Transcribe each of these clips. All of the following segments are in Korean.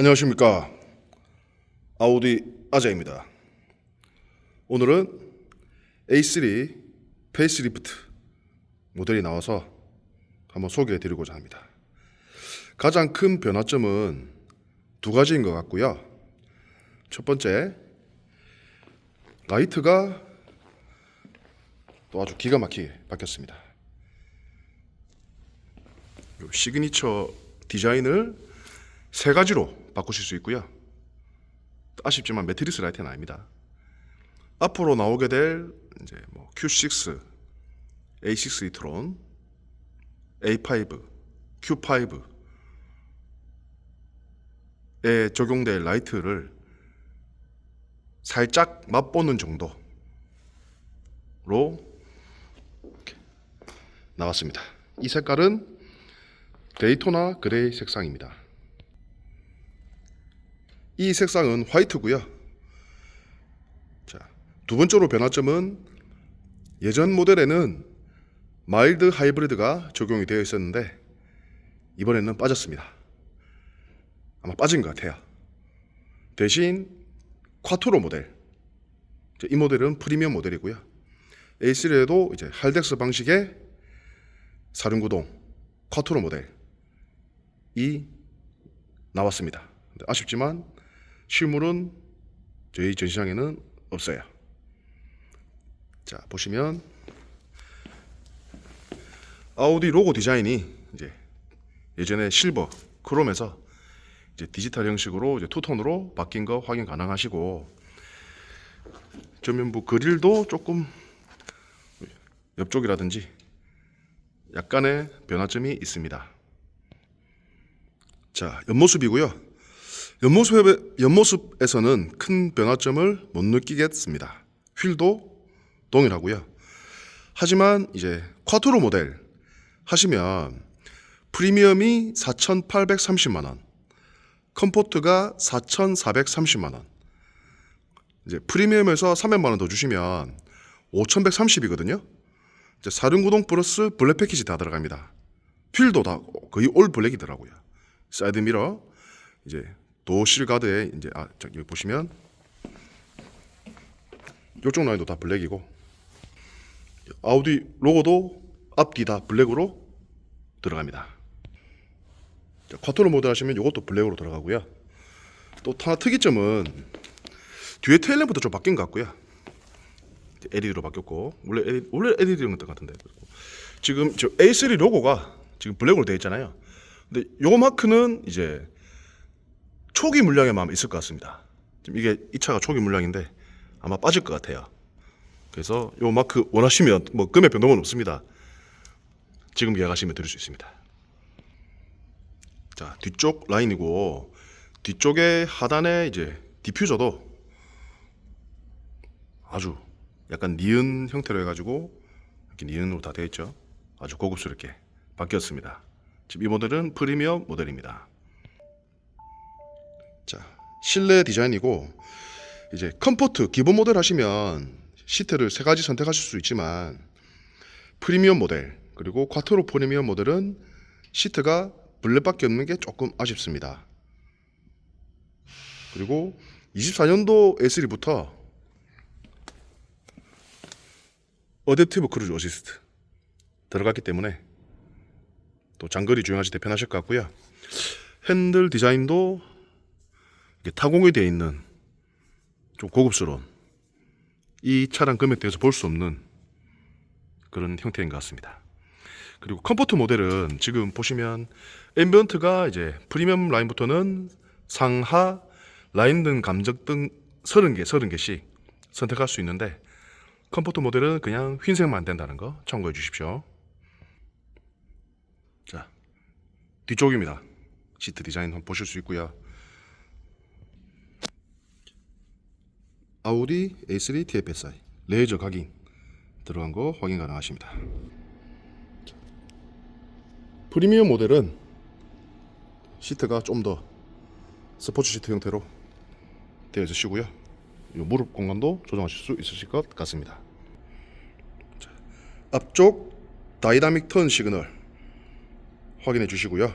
안녕하십니까 아우디 아자입니다. 오늘은 A3 페이스리프트 모델이 나와서 한번 소개해 드리고자 합니다. 가장 큰 변화점은 두 가지인 것 같고요. 첫 번째 라이트가 또 아주 기가 막히게 바뀌었습니다. 요 시그니처 디자인을 세 가지로 바꾸실 수 있고요. 아쉽지만 매트리스 라이트는 아닙니다. 앞으로 나오게 될 이제 뭐 Q6, A6 이트론, A5, Q5에 적용될 라이트를 살짝 맛보는 정도로 나왔습니다. 이 색깔은 데이토나 그레이 색상입니다. 이 색상은 화이트고요. 자, 두 번째로 변화점은 예전 모델에는 마일드 하이브리드가 적용이 되어 있었는데 이번에는 빠졌습니다. 아마 빠진 것 같아요. 대신 콰토로 모델. 이 모델은 프리미엄 모델이고요. A3에도 이제 할덱스 방식의 사륜구동 콰토로 모델이 나왔습니다. 아쉽지만 실물은 저희 전시장에는 없어요. 자 보시면 아우디 로고 디자인이 이제 예전에 실버 크롬에서 이제 디지털 형식으로 이제 투톤으로 바뀐 거 확인 가능하시고 전면부 그릴도 조금 옆쪽이라든지 약간의 변화점이 있습니다. 자 옆모습이고요. 옆모습에, 옆모습 에서는 큰 변화점을 못 느끼겠습니다. 휠도 동일하고요. 하지만 이제 콰토로 모델 하시면 프리미엄이 4,830만 원, 컴포트가 4,430만 원. 이제 프리미엄에서 300만 원 더 주시면 5,130이거든요. 이제 사륜구동 플러스 블랙 패키지 다 들어갑니다. 휠도 다 거의 올 블랙이더라고요. 사이드 미러 이제 도실 가드에 이제 아 저기 보시면 이쪽 라인도 다 블랙이고 아우디 로고도 앞뒤 다 블랙으로 들어갑니다. 자, 쿼터로 모드 하시면 이것도 블랙으로 들어가고요. 또 하나 특이점은 뒤에 테일램프도 좀 바뀐 것 같고요. LED로 바뀌었고 원래 LED, 원래 LED였던 것 같은데 지금 저 A3 로고가 지금 블랙으로 되어 있잖아요. 근데 요 마크는 이제 초기 물량에만 있을 것 같습니다. 지금 이게 이 차가 초기 물량인데 아마 빠질 것 같아요. 그래서 요 마크 원하시면 뭐 금액 변동은 없습니다. 지금 예약하시면 드릴 수 있습니다. 자 뒤쪽 라인이고 뒤쪽에 하단에 이제 디퓨저도 아주 약간 니은 형태로 해가지고 이렇게 니은으로 다 되어 있죠. 아주 고급스럽게 바뀌었습니다. 지금 이 모델은 프리미엄 모델입니다. 자, 실내 디자인이고 이제 컴포트 기본 모델 하시면 시트를 세 가지 선택하실 수 있지만 프리미엄 모델 그리고 쿼트로 프리미엄 모델은 시트가 블랙밖에 없는 게 조금 아쉽습니다. 그리고 24년도 S3부터 어댑티브 크루즈 어시스트 들어갔기 때문에 또 장거리 주행하실 때 편하실 것 같고요. 핸들 디자인도 이게 타공이 되어 있는 좀 고급스러운 이 차량 금액대에서 볼 수 없는 그런 형태인 것 같습니다. 그리고 컴포트 모델은 지금 보시면 앰비언트가 이제 프리미엄 라인부터는 상하 라인 등 감적 등 30개, 30개씩 선택할 수 있는데 컴포트 모델은 그냥 흰색만 된다는 거 참고해 주십시오. 자, 뒤쪽입니다. 시트 디자인 한번 보실 수 있고요. 아우디 A3 TFSI 레이저 각인 들어간 거 확인 가능하십니다. 프리미엄 모델은 시트가 좀 더 스포츠 시트 형태로 되어 있으시고요. 이 무릎 공간도 조정하실 수 있으실 것 같습니다. 자, 앞쪽 다이나믹 턴 시그널 확인해 주시고요.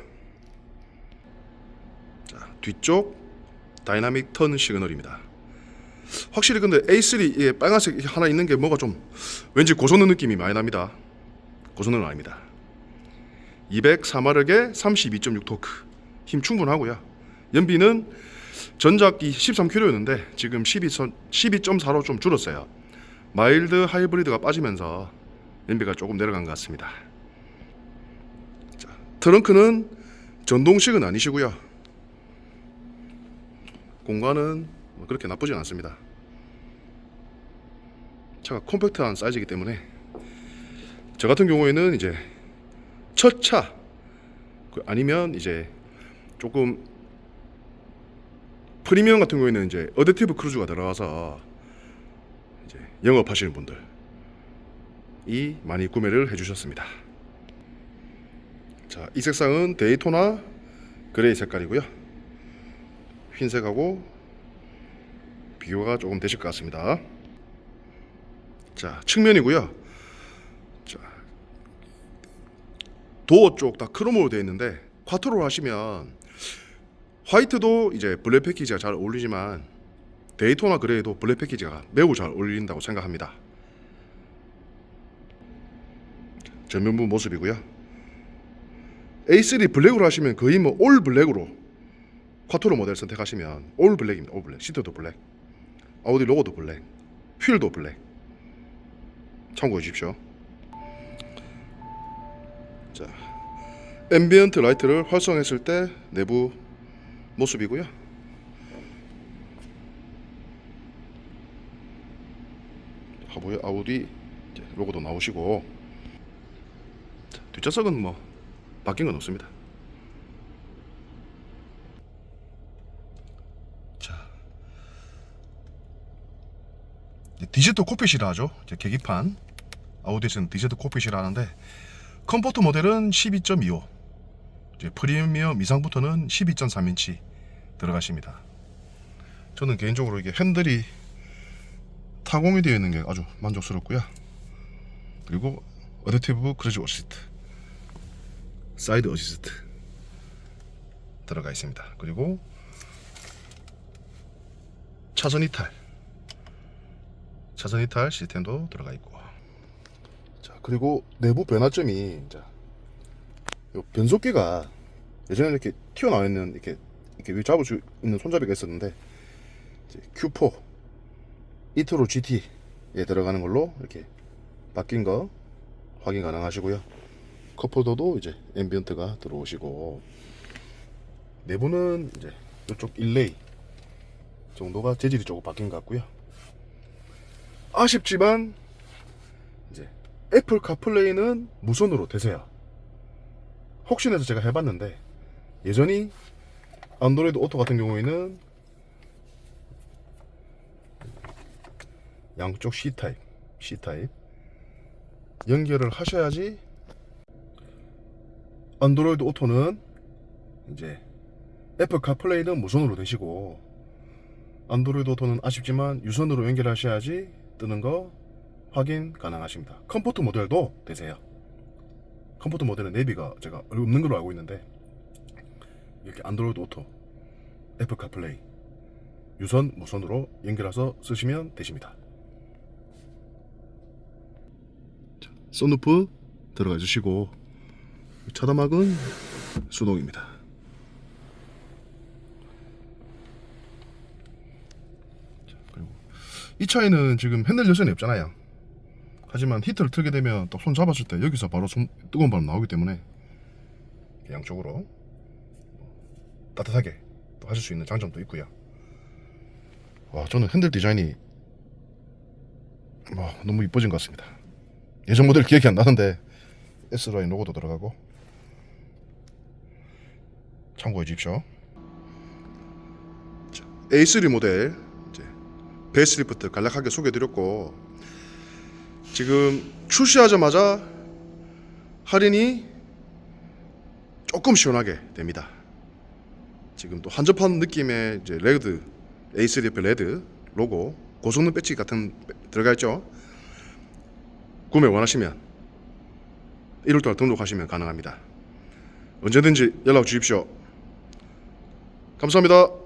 자, 뒤쪽 다이나믹 턴 시그널입니다. 확실히 근데 A3 에 빨간색 하나 있는 게 뭐가 좀 왠지 고성능 느낌이 많이 납니다. 고성능은 아닙니다. 204마력에 32.6 토크 힘 충분하고요. 연비는 전작이 13km였는데 지금 12, 12.4로 좀 줄었어요. 마일드 하이브리드가 빠지면서 연비가 조금 내려간 것 같습니다. 자, 트렁크는 전동식은 아니시고요. 공간은 뭐 그렇게 나쁘진 않습니다. 차가 콤팩트한 사이즈이기 때문에 저 같은 경우에는 이제 첫 차 아니면 이제 조금 프리미엄 같은 경우에는 이제 어댑티브 크루즈가 들어가서 이제 영업하시는 분들 이 많이 구매를 해주셨습니다. 자, 이 색상은 데이토나 그레이 색깔이고요. 흰색하고 비교가 조금 되실 것 같습니다. 자, 측면이고요. 자, 도어 쪽 다 크롬으로 되어 있는데 쿼터로 하시면 화이트도 이제 블랙 패키지가 잘 어울리지만 데이토나 그레이도 블랙 패키지가 매우 잘 어울린다고 생각합니다. 전면부 모습이고요. A3 블랙으로 하시면 거의 뭐 올 블랙으로 쿼터로 모델 선택하시면 올 블랙입니다. 올 블랙. 시트도 블랙. 아우디 로고도 블랙. 휠도 블랙. 참고해 주십시오. 자, 앰비언트 라이트를 활성했을 때 내부 모습이고요. 하부에 아우디 로고도 나오시고 자, 뒷좌석은 뭐 바뀐 건 없습니다. 자, 이제 디지털 코핏이라 하죠. 계기판 아우디에서는 디지털 코핏이라 하는데 컴포트 모델은 12.25 이제 프리미엄 이상부터는 12.3인치 들어가십니다. 저는 개인적으로 이게 핸들이 타공이 되어 있는 게 아주 만족스럽고요. 그리고 어댑티브 크루즈 어시스트, 사이드 어시스트 들어가 있습니다. 그리고 차선 이탈, 차선 이탈 시스템도 들어가 있고. 자 그리고 내부 변화점이 이제 요 변속기가 예전에 이렇게 튀어나와 있는 이렇게 이렇게 위 잡을 수 있는 손잡이가 있었는데 이제 Q4 이트로 GT에 들어가는 걸로 이렇게 바뀐 거 확인 가능하시고요. 컵홀더도 이제 앰비언트가 들어오시고 내부는 이제 이쪽 일레이 정도가 재질이 조금 바뀐 것 같고요. 아쉽지만 이제 애플 카플레이는 무선으로 되세요. 혹시나 해서 제가 해봤는데 예전이 안드로이드 오토 같은 경우에는 양쪽 C 타입, C 타입 연결을 하셔야지 안드로이드 오토는 이제 애플 카플레이는 무선으로 되시고 안드로이드 오토는 아쉽지만 유선으로 연결하셔야지 뜨는 거 확인 가능하십니다. 컴포트 모델도 되세요. 컴포트 모델은 내비가 제가 없는 걸로 알고 있는데 이렇게 안드로이드 오토, 애플 카플레이, 유선, 무선으로 연결해서 쓰시면 되십니다. 썬루프 들어가 주시고 차다막은 수동입니다. 자, 그리고 이 차에는 지금 핸들 열선이 없잖아요. 하지만 히터를 틀게 되면 딱 손 잡았을 때 여기서 바로 손, 뜨거운 바람 나오기 때문에 양쪽으로 따뜻하게 또 하실 수 있는 장점도 있고요. 와 저는 핸들 디자인이 뭐 너무 이뻐진 것 같습니다. 예전 모델 기억이 안 나는데 S라인 로고도 들어가고 참고해 주십시오. 자, A3 모델 베이스리프트 간략하게 소개해드렸고 지금 출시하자마자 할인이 조금 시원하게 됩니다. 지금 또 한접한 느낌의 이제 레드 A3 옆에 레드 로고 고성능 배치 같은 들어가 있죠. 구매 원하시면 1월달 등록하시면 가능합니다. 언제든지 연락 주십시오. 감사합니다.